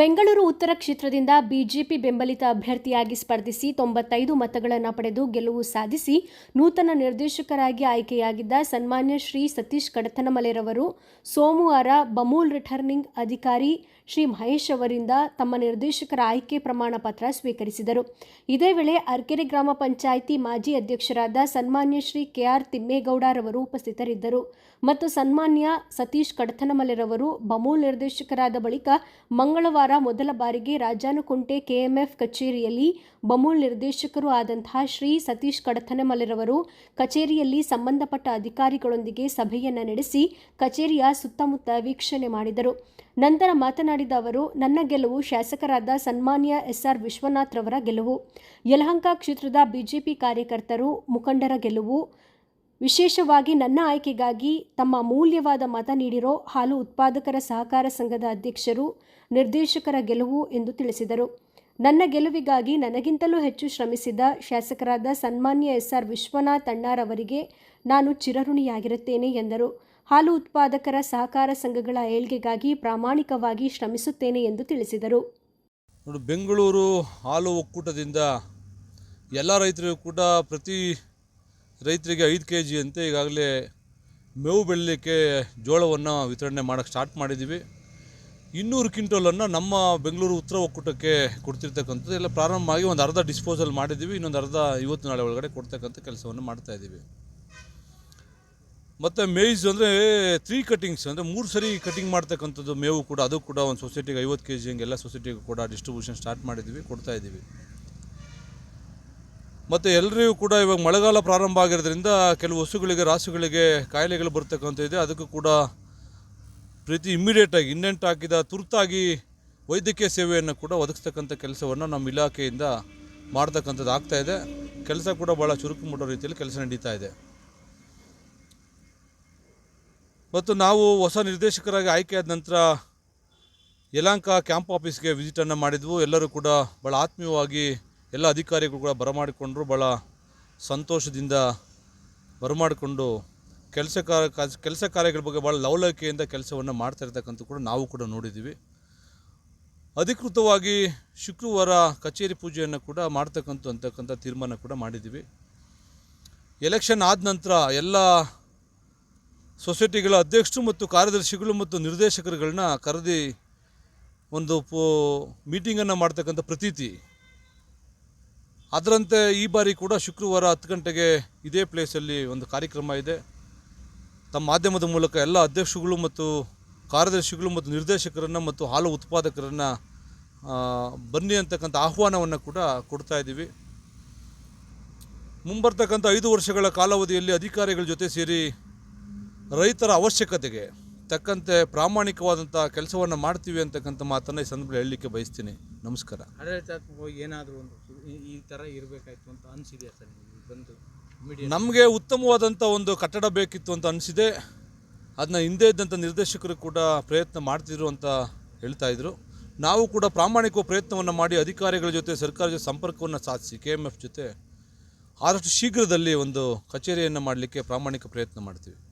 ಬೆಂಗಳೂರು ಉತ್ತರ ಕ್ಷೇತ್ರದಿಂದ ಬಿಜೆಪಿ ಬೆಂಬಲಿತ ಅಭ್ಯರ್ಥಿಯಾಗಿ ಸ್ಪರ್ಧಿಸಿ ತೊಂಬತ್ತೈದು ಮತಗಳನ್ನು ಪಡೆದು ಗೆಲುವು ಸಾಧಿಸಿ ನೂತನ ನಿರ್ದೇಶಕರಾಗಿ ಆಯ್ಕೆಯಾಗಿದ್ದ ಸನ್ಮಾನ್ಯ ಶ್ರೀ ಸತೀಶ್ ಕಡತನಮಲೆರವರು ಸೋಮವಾರ ಬಮೂಲ್ ರಿಟರ್ನಿಂಗ್ ಅಧಿಕಾರಿ ಶ್ರೀ ಮಹೇಶ್ ಅವರಿಂದ ತಮ್ಮ ನಿರ್ದೇಶಕರ ಆಯ್ಕೆ ಪ್ರಮಾಣ ಪತ್ರ ಸ್ವೀಕರಿಸಿದರು. ಇದೇ ವೇಳೆ ಅರ್ಕೆರೆ ಗ್ರಾಮ ಪಂಚಾಯಿತಿ ಮಾಜಿ ಅಧ್ಯಕ್ಷರಾದ ಸನ್ಮಾನ್ಯ ಶ್ರೀ ಕೆಆರ್ ತಿಮ್ಮೇಗೌಡರವರು ಉಪಸ್ಥಿತರಿದ್ದರು. ಮತ್ತು ಸನ್ಮಾನ್ಯ ಸತೀಶ್ ಕಡತನಮಲೆರವರು ಬಮೂಲ್ ನಿರ್ದೇಶಕರಾದ ಬಳಿಕ ಮಂಗಳವಾರ ಮೊದಲ ಬಾರಿಗೆ ರಾಜಾನುಕುಂಟೆ ಕೆಎಂಎಫ್ ಕಚೇರಿಯಲ್ಲಿ ಬಮೂಲ್ ನಿರ್ದೇಶಕರು ಆದಂತಹ ಶ್ರೀ ಸತೀಶ್ ಕಡತನಮಲೆರವರು ಕಚೇರಿಯಲ್ಲಿ ಸಂಬಂಧಪಟ್ಟ ಅಧಿಕಾರಿಗಳೊಂದಿಗೆ ಸಭೆಯನ್ನು ನಡೆಸಿ ಕಚೇರಿಯ ಸುತ್ತಮುತ್ತ ವೀಕ್ಷಣೆ ಮಾಡಿದರು. ನಂತರ ಮಾತನಾಡಿದ ಅವರು, ನನ್ನ ಗೆಲುವು ಶಾಸಕರಾದ ಸನ್ಮಾನ್ಯ ಎಸ್ಆರ್ ವಿಶ್ವನಾಥ್ ರವರ ಗೆಲುವು. ಯಲಹಂಕ ಕ್ಷೇತ್ರದ ಬಿಜೆಪಿ ಕಾರ್ಯಕರ್ತರು ಮುಖಂಡರ ಗೆಲುವು. ವಿಶೇಷವಾಗಿ ನನ್ನ ಆಯ್ಕೆಗಾಗಿ ತಮ್ಮ ಅಮೂಲ್ಯವಾದ ಮತ ನೀಡಿರೋ ಹಾಲು ಉತ್ಪಾದಕರ ಸಹಕಾರ ಸಂಘದ ಅಧ್ಯಕ್ಷರು, ನಿರ್ದೇಶಕರ ಗೆಲುವು ಎಂದು ತಿಳಿಸಿದರು. ನನ್ನ ಗೆಲುವಿಗಾಗಿ ನನಗಿಂತಲೂ ಹೆಚ್ಚು ಶ್ರಮಿಸಿದ ಶಾಸಕರಾದ ಸನ್ಮಾನ್ಯ ಎಸ್ಆರ್ ವಿಶ್ವನಾಥ್ ಅಣ್ಣಾರವರಿಗೆ ನಾನು ಚಿರಋಣಿಯಾಗಿರುತ್ತೇನೆ ಎಂದರು. ಹಾಲು ಉತ್ಪಾದಕರ ಸಹಕಾರ ಸಂಘಗಳ ಏಳ್ಗೆಗಾಗಿ ಪ್ರಾಮಾಣಿಕವಾಗಿ ಶ್ರಮಿಸುತ್ತೇನೆ ಎಂದು ತಿಳಿಸಿದರು. ನೋಡಿ, ಬೆಂಗಳೂರು ಹಾಲು ಒಕ್ಕೂಟದಿಂದ ಎಲ್ಲ ರೈತರಿಗೂ ಕೂಡ ಪ್ರತಿ ರೈತರಿಗೆ ಐದು ಕೆ ಜಿ ಅಂತೆ ಈಗಾಗಲೇ ಮೇವು ಬೆಳೀಲಿಕ್ಕೆ ಜೋಳವನ್ನು ವಿತರಣೆ ಮಾಡೋಕ್ಕೆ ಸ್ಟಾರ್ಟ್ ಮಾಡಿದ್ದೀವಿ. ಇನ್ನೂರು ಕ್ವಿಂಟಲನ್ನು ನಮ್ಮ ಬೆಂಗಳೂರು ಉತ್ತರ ಒಕ್ಕೂಟಕ್ಕೆ ಕೊಡ್ತಿರ್ತಕ್ಕಂಥದ್ದು. ಎಲ್ಲ ಪ್ರಾರಂಭವಾಗಿ ಒಂದು ಅರ್ಧ ಡಿಸ್ಪೋಸಲ್ ಮಾಡಿದ್ದೀವಿ, ಇನ್ನೊಂದು ಅರ್ಧ ಇವತ್ತು ನಾಳೆ ಒಳಗಡೆ ಕೊಡ್ತಕ್ಕಂಥ ಕೆಲಸವನ್ನು ಮಾಡ್ತಾ ಇದ್ದೀವಿ. ಮತ್ತು ಮೇಯ್ಸ್ ಅಂದರೆ ತ್ರೀ ಕಟಿಂಗ್ಸ್ ಅಂದರೆ ಮೂರು ಸರಿ ಕಟಿಂಗ್ ಮಾಡ್ತಕ್ಕಂಥದ್ದು ಮೇವು ಕೂಡ, ಅದು ಕೂಡ ಒಂದು ಸೊಸೈಟಿಗೆ ಐವತ್ತು ಕೆ ಜಿ ಹಂಗೆಲ್ಲ ಸೊಸೈಟಿಗೂ ಕೂಡ ಡಿಸ್ಟ್ರಿಬ್ಯೂಷನ್ ಸ್ಟಾರ್ಟ್ ಮಾಡಿದ್ದೀವಿ, ಕೊಡ್ತಾ ಇದ್ದೀವಿ. ಮತ್ತು ಎಲ್ಲರಿಗೂ ಕೂಡ ಇವಾಗ ಮಳೆಗಾಲ ಪ್ರಾರಂಭ ಆಗಿರೋದ್ರಿಂದ ಕೆಲವು ಹಸುಗಳಿಗೆ, ರಾಸುಗಳಿಗೆ ಕಾಯಿಲೆಗಳು ಬರ್ತಕ್ಕಂಥ ಇದೆ. ಅದಕ್ಕೂ ಕೂಡ ಪ್ರತಿ ಇಮ್ಮಿಡಿಯೇಟಾಗಿ ಇನ್ನೆಂಟ್ ಹಾಕಿದ, ತುರ್ತಾಗಿ ವೈದ್ಯಕೀಯ ಸೇವೆಯನ್ನು ಕೂಡ ಒದಗಿಸ್ತಕ್ಕಂಥ ಕೆಲಸವನ್ನು ನಮ್ಮ ಇಲಾಖೆಯಿಂದ ಮಾಡ್ತಕ್ಕಂಥದ್ದು ಆಗ್ತಾಯಿದೆ ಕೆಲಸ ಕೂಡ ಭಾಳ ಚುರುಕು ಮುಟ್ಟೋ ರೀತಿಯಲ್ಲಿ ಕೆಲಸ ನಡೀತಾ ಇದೆ. ಮತ್ತು ನಾವು ಹೊಸ ನಿರ್ದೇಶಕರಾಗಿ ಆಯ್ಕೆಯಾದ ನಂತರ ಯಲಾಂಕ ಕ್ಯಾಂಪ್ ಆಫೀಸ್ಗೆ ವಿಸಿಟನ್ನು ಮಾಡಿದ್ವು. ಎಲ್ಲರೂ ಕೂಡ ಭಾಳ ಆತ್ಮೀಯವಾಗಿ ಎಲ್ಲ ಅಧಿಕಾರಿಗಳು ಕೂಡ ಬರಮಾಡಿಕೊಂಡ್ರು. ಭಾಳ ಸಂತೋಷದಿಂದ ಬರಮಾಡಿಕೊಂಡು ಕೆಲಸ ಕಾರ್ಯ ಕೆಲಸ ಕಾರ್ಯಗಳ ಬಗ್ಗೆ ಭಾಳ ಲವಲವಿಕೆಯಿಂದ ಕೆಲಸವನ್ನು ಮಾಡ್ತಾ ಇರ್ತಕ್ಕಂಥ ಕೂಡ ನಾವು ಕೂಡ ನೋಡಿದ್ದೀವಿ. ಅಧಿಕೃತವಾಗಿ ಶುಕ್ರವಾರ ಕಚೇರಿ ಪೂಜೆಯನ್ನು ಕೂಡ ಮಾಡ್ತಕ್ಕಂಥ ಅಂತಕ್ಕಂಥ ತೀರ್ಮಾನ ಕೂಡ ಮಾಡಿದ್ದೀವಿ. ಎಲೆಕ್ಷನ್ ಆದ ನಂತರ ಎಲ್ಲ ಸೊಸೈಟಿಗಳ ಅಧ್ಯಕ್ಷರು ಮತ್ತು ಕಾರ್ಯದರ್ಶಿಗಳು ಮತ್ತು ನಿರ್ದೇಶಕರುಗಳನ್ನ ಕರೆದಿ ಒಂದು ಪೋ ಮೀಟಿಂಗನ್ನು ಮಾಡ್ತಕ್ಕಂಥ ಪ್ರತೀತಿ. ಅದರಂತೆ ಈ ಬಾರಿ ಕೂಡ ಶುಕ್ರವಾರ ಹತ್ತು ಗಂಟೆಗೆ ಇದೇ ಪ್ಲೇಸಲ್ಲಿ ಒಂದು ಕಾರ್ಯಕ್ರಮ ಇದೆ. ತಮ್ಮ ಮಾಧ್ಯಮದ ಮೂಲಕ ಎಲ್ಲ ಅಧ್ಯಕ್ಷಗಳು ಮತ್ತು ಕಾರ್ಯದರ್ಶಿಗಳು ಮತ್ತು ನಿರ್ದೇಶಕರನ್ನು ಮತ್ತು ಹಾಲು ಉತ್ಪಾದಕರನ್ನು ಬನ್ನಿ ಅಂತಕ್ಕಂಥ ಆಹ್ವಾನವನ್ನು ಕೂಡ ಕೊಡ್ತಾ ಇದ್ದೀವಿ. ಮುಂಬರ್ತಕ್ಕಂಥ ಐದು ವರ್ಷಗಳ ಕಾಲಾವಧಿಯಲ್ಲಿ ಅಧಿಕಾರಿಗಳ ಜೊತೆ ಸೇರಿ ರೈತರ ಅವಶ್ಯಕತೆಗೆ ತಕ್ಕಂತೆ ಪ್ರಾಮಾಣಿಕವಾದಂಥ ಕೆಲಸವನ್ನು ಮಾಡ್ತೀವಿ ಅಂತಕ್ಕಂಥ ಮಾತನ್ನು ಈ ಸಂದರ್ಭದಲ್ಲಿ ಹೇಳಲಿಕ್ಕೆ ಬಯಸ್ತೀನಿ. ನಮಸ್ಕಾರ. ಆಡಳಿತಾತ್ಮಕವಾಗಿ ಏನಾದರೂ ಒಂದು ಈ- ಥರ ಇರಬೇಕಾಯ್ತು ಅಂತ ಅನಿಸಿದೆಯಾ ಸರ್ ನಿಮಗೆ? ಬಂದು ಮೀಡಿಯಾ ನಮಗೆ ಉತ್ತಮವಾದಂಥ ಒಂದು ಕಟ್ಟಡ ಬೇಕಿತ್ತು ಅಂತ ಅನಿಸಿದೆ. ಅದನ್ನ ಹಿಂದೆ ಇದ್ದಂಥ ನಿರ್ದೇಶಕರು ಕೂಡ ಪ್ರಯತ್ನ ಮಾಡ್ತಿದ್ರು ಅಂತ ಹೇಳ್ತಾ ಇದ್ರು. ನಾವು ಕೂಡ ಪ್ರಾಮಾಣಿಕ ಪ್ರಯತ್ನವನ್ನು ಮಾಡಿ ಅಧಿಕಾರಿಗಳ ಜೊತೆ ಸರ್ಕಾರದ ಜೊತೆ ಸಂಪರ್ಕವನ್ನು ಸಾಧಿಸಿ ಕೆ ಎಂ ಎಫ್ ಜೊತೆ ಆದಷ್ಟು ಶೀಘ್ರದಲ್ಲಿ ಒಂದು ಕಚೇರಿಯನ್ನು ಮಾಡಲಿಕ್ಕೆ ಪ್ರಾಮಾಣಿಕ ಪ್ರಯತ್ನ ಮಾಡ್ತೀವಿ.